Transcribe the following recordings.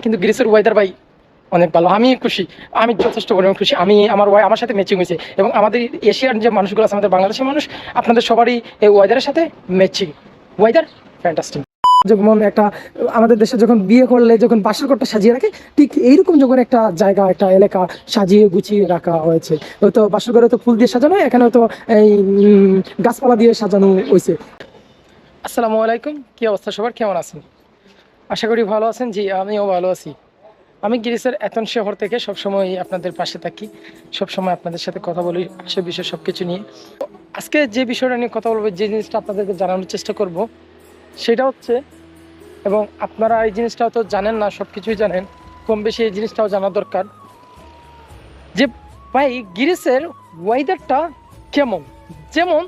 কিন্তু গ্রিসের ওয়েদার ভাই অনেক ভালো। আমি খুশি। আমি যথেষ্ট পরিমাণ খুশি। আমি আমার ওয়াই আমার সাথে ম্যাচিং হয়েছে এবং আমাদের এশিয়ার যে মানুষগুলো আছে, আমাদের বাংলাদেশের মানুষ, আপনাদের সবারই এই ওয়েদারের সাথে ম্যাচিং ওয়েদার ফ্যান্টাস্টিক যেমন একটা, আমাদের দেশে যখন বিয়ে করলে, যখন বাসর ঘরটা সাজিয়ে রাখে, ঠিক এইরকম যখন একটা জায়গা, একটা এলাকা সাজিয়ে গুছিয়ে রাখা হয়েছে। তো বাসর ঘরে তো ফুল দিয়ে সাজানো এখানে তো এই গাছপালা দিয়ে সাজানো হয়েছে। আসসালামু আলাইকুম। কি অবস্থা সবার? কেমন আছেন? আশা করি ভালো আছেন। জি, আমিও ভালো আছি। আমি গিরিসের এতন শহর থেকে সবসময় আপনাদের পাশে থাকি। সবসময় আপনাদের সাথে কথা বলি সে বিষয় সব কিছু নিয়ে। আজকে যে বিষয়টা নিয়ে কথা বলব, যে জিনিসটা আপনাদেরকে জানানোর চেষ্টা করব, সেটা হচ্ছে, এবং আপনারা এই জিনিসটাও তো জানেন না সব কিছুই জানেন, কম বেশি এই জিনিসটাও জানা দরকার, যে ভাই গিরিসের ওয়েদারটা কেমন? যেমন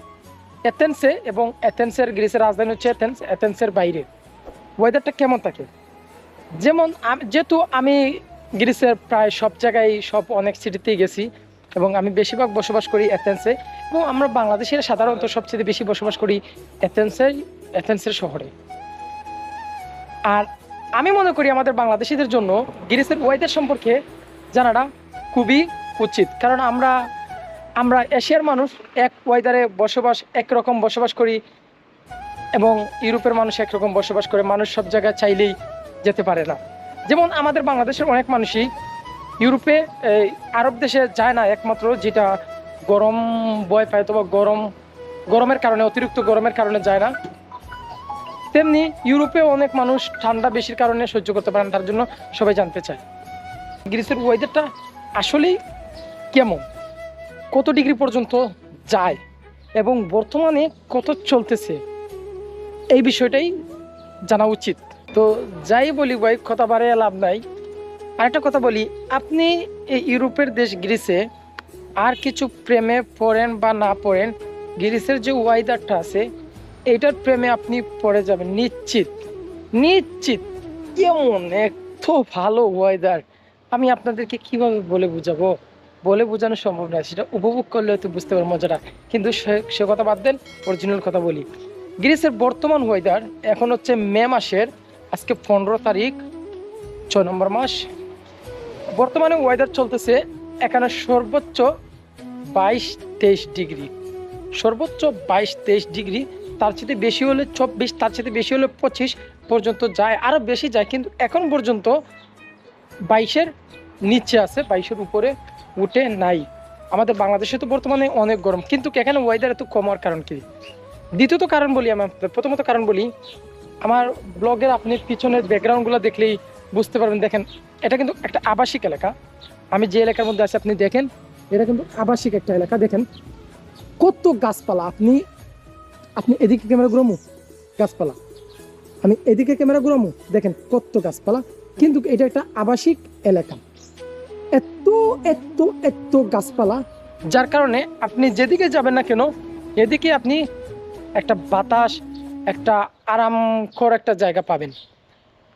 এথেন্সে এবং এথেন্সের গ্রিসের রাজধানী হচ্ছে এথেন্স এথেন্সের বাইরে। ওয়েদারটা কেমন থাকে? যেমন যেহেতু আমি গ্রিসের প্রায় সব জায়গায় সব অনেক সিটিতেই গেছি এবং আমি বেশিরভাগ বসবাস করি এথেন্সে এবং আমরা বাংলাদেশের সাধারণত সবচেয়ে বেশি বসবাস করি এথেন্সের অ্যাথেন্সের শহরে। আর আমি মনে করি আমাদের বাংলাদেশিদের জন্য গ্রিসের ওয়েদার সম্পর্কে জানাটা খুবই উচিত। কারণ আমরা আমরা এশিয়ার মানুষ এক ওয়েদারে বসবাস একরকম বসবাস করি। এবং ইউরোপের মানুষ একরকম বসবাস করে, মানুষ সব জায়গায় চাইলেই যেতে পারে না। যেমন আমাদের বাংলাদেশের অনেক মানুষই ইউরোপে আরব দেশে যায় না একমাত্র, যেটা গরম বয় পায় অথবা গরম, গরমের কারণে, অতিরিক্ত গরমের কারণে যায় না। তেমনি ইউরোপে অনেক মানুষ ঠান্ডা বেশির কারণে সহ্য করতে পারে না, তার জন্য সবাই জানতে চায়। গ্রিসের ওয়েদারটা আসলেই কেমন? কত ডিগ্রি পর্যন্ত যায়? এবং বর্তমানে কত চলতেছে? এই বিষয়টাই জানা উচিত। তো যাই বলি ভাই, কথা বাড়ে লাভ নাই। আরেকটা কথা বলি, আপনি এই ইউরোপের দেশ গ্রিসে আর কিছু প্রেমে পড়েন বা না পড়েন, গ্রিসের যে ওয়েদারটা আছে এইটার প্রেমে আপনি পড়ে যাবেন, নিশ্চিত। নিশ্চিত। কেমন এত ভালো ওয়েদার। আমি আপনাদেরকে কীভাবে বলে বুঝাবো? বলে বোঝানো সম্ভব নয় সেটা উপভোগ করলে হয়তো বুঝতে পারব মজাটা। কিন্তু সে কথা বাদ দেন অরিজিনাল কথা বলি। গ্রিসের বর্তমান ওয়েদার এখন হচ্ছে মে মাসের, আজকে পনেরো তারিখ, ছয় নম্বর মাস। বর্তমানে ওয়েদার চলতেছে এখানে সর্বোচ্চ বাইশ তেইশ ডিগ্রি। সর্বোচ্চ বাইশ তেইশ ডিগ্রি, তার চেয়ে বেশি হলে চব্বিশ, তার চেয়ে বেশি হলে পঁচিশ পর্যন্ত যায় আরও বেশি যায়, কিন্তু এখন পর্যন্ত বাইশের নিচে আছে, বাইশের উপরে উঠে নাই। আমাদের বাংলাদেশে তো বর্তমানে অনেক গরম, কিন্তু এখানে ওয়েদার এত কমার কারণ কি? দ্বিতীয়ত কারণ বলি আমার, প্রথমত কারণ বলি, আমার ব্লগের আপনি পিছনের ব্যাকগ্রাউন্ডগুলো দেখলেই বুঝতে পারবেন। দেখেন, এটা কিন্তু একটা আবাসিক এলাকা। আমি যে এলাকার মধ্যে আছি, আপনি দেখেন, এটা কিন্তু আবাসিক একটা এলাকা। দেখেন, কত গাছপালা, আপনি আপনি এদিকে ক্যামেরা ঘুরামু, গাছপালা। আমি এদিকে ক্যামেরা ঘুরামু, দেখেন কত গাছপালা। কিন্তু এটা একটা আবাসিক এলাকা। এত এত এত গাছপালা, যার কারণে আপনি যেদিকে যাবেন না কেন, এদিকে আপনি একটা বাতাস, একটা আরামকর একটা জায়গা পাবেন।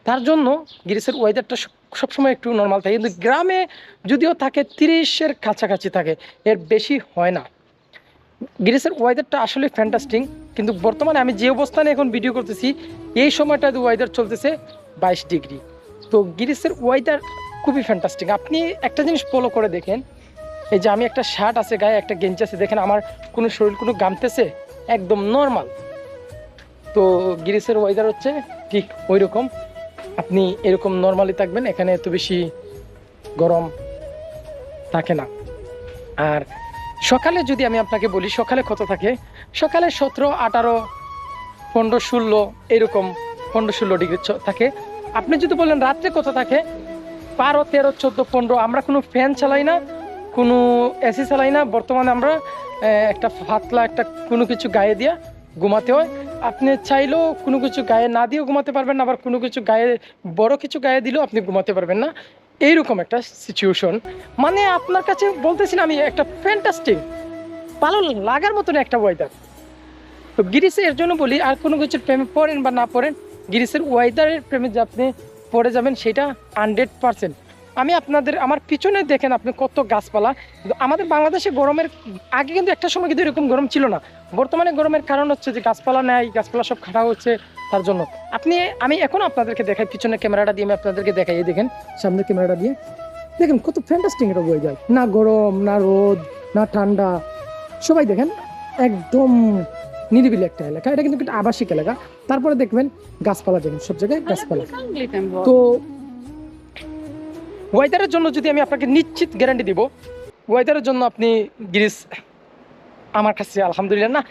তার জন্য গ্রিসের ওয়েদারটা সবসময় একটু নর্মাল থাকে। কিন্তু গ্রামে যদিও থাকে, তিরিশের কাছাকাছি থাকে, এর বেশি হয় না। গ্রিসের ওয়েদারটা আসলে ফ্যান্টাস্টিং কিন্তু বর্তমানে আমি যে অবস্থানে এখন ভিডিও করতেছি, এই সময়টাতে ওয়েদার চলতেছে বাইশ ডিগ্রি। তো গ্রিসের ওয়েদার খুবই ফ্যান্টাস্টিং আপনি একটা জিনিস ফলো করে দেখেন, এই যে আমি একটা শার্ট আছে, গায়ে একটা গেঞ্জি আছে, দেখেন আমার কোনো শরীর কোনো গামতেছে? একদম নর্মাল তো গ্রিসের ওয়েদার হচ্ছে ঠিক ওই রকম আপনি এরকম নর্মালি থাকবেন, এখানে এত বেশি গরম থাকে না। আর সকালে যদি আমি আপনাকে বলি, সকালে কত থাকে? সকালে সতেরো, আঠারো, পনেরো, ষোলো, এরকম পনেরো, ষোলো ডিগ্রি থাকে। আপনি যদি বলেন রাত্রে কত থাকে? বারো, তেরো, চোদ্দ, পনেরো, আমরা কোনো ফ্যান চালাই না। কোনো এসি চালাই না, বর্তমানে আমরা একটা পাতলা একটা কোনো কিছু গায়ে দিয়া ঘুমাতে হয়। আপনি চাইলেও কোনো কিছু গায়ে না দিয়েও ঘুমাতে পারবেন না, আবার কোনো কিছু গায়ে, বড় কিছু গায়ে দিলেও আপনি ঘুমাতে পারবেন না। এইরকম একটা সিচুয়েশন মানে আপনার কাছে বলতেছি না আমি, একটা ফ্যান্টাস্টিক ভালো লাগার মতন একটা ওয়েদার তো গিরিসে এর জন্য বলি, আর কোনো কিছুর প্রেমে পড়েন বা না পড়েন গিরিসের ওয়েদারের প্রেমে যে আপনি পড়ে যাবেন, সেটা হান্ড্রেড পারসেন্ট আমি আপনাদের আমার পিছনে দেখেন আপনি কত গাছপালা। কিন্তু আমাদের বাংলাদেশে গরমের আগে কিন্তু একটা সময় কিন্তু এরকম গরম ছিল না। বর্তমানে গরমের কারণ হচ্ছে যে গাছপালা নেয় গাছপালা সব খাটা হচ্ছে তার জন্য। আপনি আমি এখন আপনাদেরকে দেখাই পিছনে ক্যামেরাটা দিয়ে আমি আপনাদেরকে দেখাই এই দেখেন সামনে ক্যামেরাটা দিয়ে। দেখেন কত ফ্যান্টাস্টিং এটা বয়ে যায় না গরম না রোদ না ঠান্ডা। সবাই দেখেন একদম নিরিবিলি একটা এলাকা। এটা কিন্তু একটা আবাসিক এলাকা। তারপরে দেখবেন গাছপালা দেখেন সব জায়গায় গাছপালা। তো ওয়েদারের জন্য যদি আমি আপনাকে নিশ্চিত গ্যারান্টি দিব ওয়েদারের জন্য আপনি গ্রিস আমার কাছে আলহামদুলিল্লাহ না।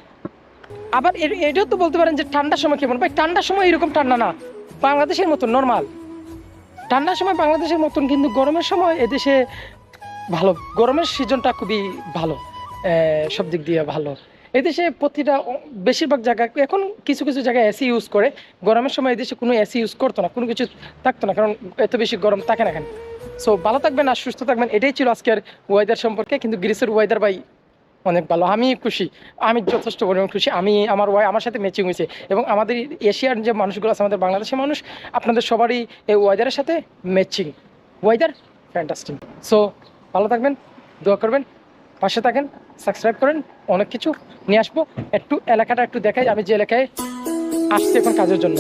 আবার এটাও তো বলতে পারেন যে ঠান্ডার সময় কেমন ভাই, ঠান্ডার সময় এরকম ঠান্ডা না। বাংলাদেশের মতন নর্মাল ঠান্ডার সময় বাংলাদেশের মতন কিন্তু গরমের সময় এদেশে ভালো। গরমের সিজনটা খুবই ভালো। সব দিক দিয়ে ভালো। এদেশে প্রতিটা বেশিরভাগ জায়গা, এখন কিছু কিছু জায়গায় এসি ইউজ করে। গরমের সময় এদেশে কোনো এসি ইউজ করতো না, কোনো কিছু থাকতো না, কারণ এত বেশি গরম থাকে না কেন সো ভালো থাকবেন আর সুস্থ থাকবেন। এটাই ছিল আজকের ওয়েদার সম্পর্কে, কিন্তু গ্রিসের ওয়েদার ভাই অনেক ভালো। আমি খুশি। আমি যথেষ্ট পরিমাণ খুশি। আমি, আমার ওয়াই আমার সাথে ম্যাচিং হয়েছে। এবং আমাদের এশিয়ার যে মানুষগুলো আছে, আমাদের বাংলাদেশের মানুষ, আপনাদের সবারই এই ওয়েদারের সাথে ম্যাচিং ওয়েদার ফ্যান্টাস্টিক সো ভালো থাকবেন, দোয়া করবেন, পাশে থাকেন সাবস্ক্রাইব করেন, অনেক কিছু নিয়ে আসব। একটু এলাকাটা একটু দেখাই, আমি যে এলাকায় আসছি এখন কাজের জন্য।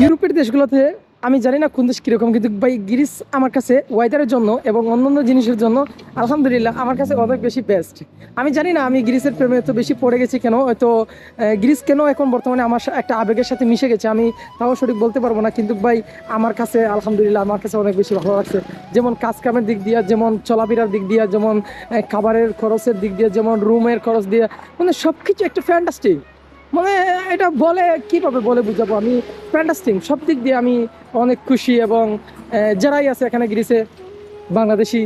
ইউরোপের দেশগুলোতে আমি জানি না কোন দেশ কীরকম, কিন্তু ভাই গ্রিস আমার কাছে ওয়েদারের জন্য এবং অন্যান্য জিনিসের জন্য আলহামদুলিল্লাহ আমার কাছে অনেক বেশি বেস্ট আমি জানি না আমি গ্রিসের প্রেমে এত বেশি পড়ে গেছি কেন, হয়তো গ্রিস কেন এখন বর্তমানে আমার একটা আবেগের সাথে মিশে গেছে আমি তাও সঠিক বলতে পারব না, কিন্তু ভাই আমার কাছে আলহামদুলিল্লাহ আমার কাছে অনেক বেশি ভালো লাগছে। যেমন কাজ কামের দিক দিয়ে, যেমন চলাফেরার দিক দিয়ে, যেমন খাবারের খরচের দিক দিয়ে, যেমন রুমের খরচ দিয়ে মানে সব কিছু একটা ফ্যান্টাস্টিক মানে এটা বলে, কীভাবে বলে বুঝাবো? আমি ফ্যান্টাস্টিং সব দিক দিয়ে আমি অনেক খুশি এবং যারাই আছে এখানে গ্রিসে বাংলাদেশি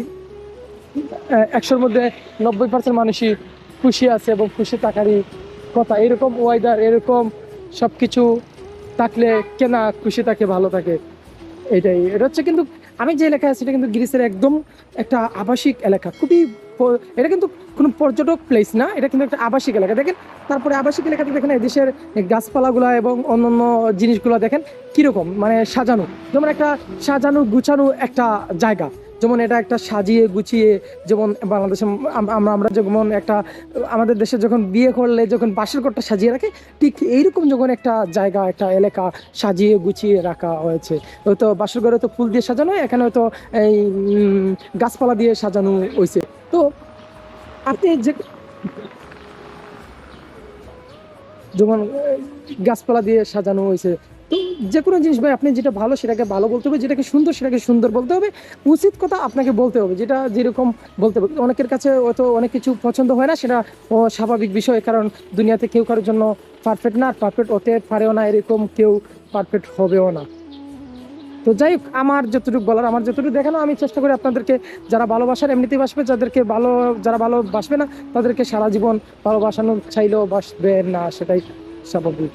একশোর মধ্যে নব্বই পার্সেন্ট মানুষই খুশি আছে এবং খুশি থাকারই কথা। এরকম ওয়েদার এরকম সব কিছু থাকলে কেনা খুশি থাকে, ভালো থাকে, এটাই। এটা হচ্ছে কিন্তু, আমি যে এলাকায় আছি, এটা কিন্তু গ্রিসের একদম একটা আবাসিক এলাকা, খুবই এটা কিন্তু কোনো পর্যটক প্লেস না, এটা কিন্তু একটা আবাসিক এলাকা। দেখেন, তারপরে আবাসিক এলাকাতে দেখেন এদেশের গাছপালাগুলো এবং অন্যান্য জিনিসগুলো দেখেন কীরকম মানে সাজানো। যেমন একটা সাজানো গুছানো একটা জায়গা। যেমন এটা একটা সাজিয়ে গুছিয়ে, যেমন বাংলাদেশে আমরা আমরা যেমন একটা, আমাদের দেশে যখন বিয়ে করলে যখন বাসের ঘরটা সাজিয়ে রাখে, ঠিক এইরকম যখন একটা জায়গা, একটা এলাকা সাজিয়ে গুছিয়ে রাখা হয়েছে। হয়তো বাসর ঘরে তো ফুল দিয়ে সাজানো এখানে হয়তো এই গাছপালা দিয়ে সাজানো হয়েছে তো আপনি যে যেমন গাছপালা দিয়ে সাজানো হয়েছে, তো যে কোনো জিনিস ভাই, আপনি যেটা ভালো সেটাকে ভালো বলতে হবে, যেটাকে সুন্দর সেটাকে সুন্দর বলতে হবে। উচিত কথা আপনাকে বলতে হবে, যেটা যেরকম বলতে হবে। অনেকের কাছে হয়তো অনেক কিছু পছন্দ হয় না, সেটা স্বাভাবিক বিষয়, কারণ দুনিয়াতে কেউ কারোর জন্য পারফেক্ট না পারফেক্ট হতে পারেও না, এরকম কেউ পারফেক্ট হবেও না। তো যাই হোক, আমার যতটুকু বলার, আমার যতটুকু দেখানো, আমি চেষ্টা করি আপনাদেরকে যারা ভালোবাসার এমনিতেই বাসবে যাদেরকে ভালো, যারা ভালোবাসবে না, তাদেরকে সারা জীবন ভালোবাসানো চাইলেও বাসবে না, সেটাই স্বাভাবিক।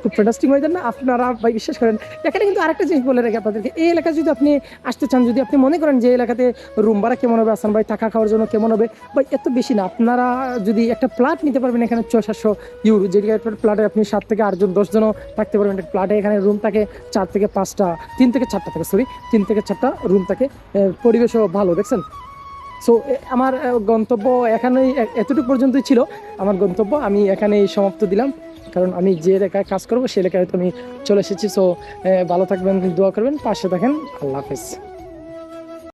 খুব ফ্যান্টাস্টিক হয়ে যান না। আপনারা ভাই বিশ্বাস করেন, এখানে কিন্তু আরেকটা জিনিস বলে রাখি আপনাদেরকে, এই এলাকায় যদি আপনি আসতে চান, যদি আপনি মনে করেন যে এলাকাতে রুম ভাড়া কেমন হবে, আসান ভাই থাকা খাওয়ার জন্য কেমন হবে, ভাই এত বেশি না। আপনারা যদি একটা প্লাট নিতে পারবেন এখানে ছয়, সাতশো ইউরো যেটি প্লাটে আপনি সাত থেকে আটজন, দশজনও থাকতে পারবেন। একটা প্লাটে এখানে রুম থাকে চার থেকে পাঁচটা, তিন থেকে চারটা থাকে সরি তিন থেকে চারটা রুম থাকে। পরিবেশও ভালো, দেখছেন? সো আমার গন্তব্য এখানেই এতটুকু পর্যন্তই ছিল। আমার গন্তব্য, আমি এখানেই সমাপ্ত দিলাম। কারণ আমি যে এলাকায় কাজ করব, সে এলাকায় তো আমি চলে এসেছি। সো ভালো থাকবেন, দোয়া করবেন, পাশে থাকেন। আল্লাহ হাফেজ।